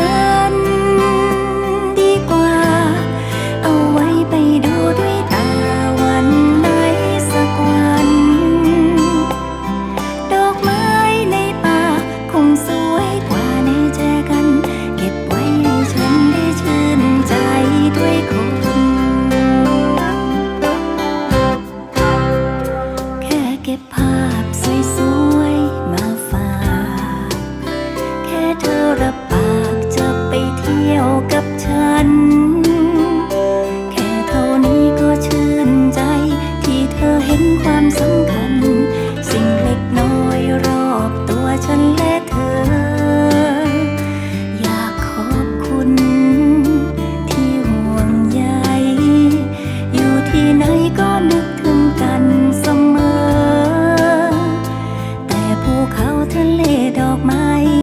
กันดีกว่า เอาไว้ไปดูด้วยตาวันไหนสักวัน ดอกไม้ในป่าคงสวยกว่าในแจกัน เก็บไว้ให้ฉันได้ชื่นใจด้วยคนแค่เก็บภาพสวยๆมาฝาก แค่เธอรับ ความสำคัญ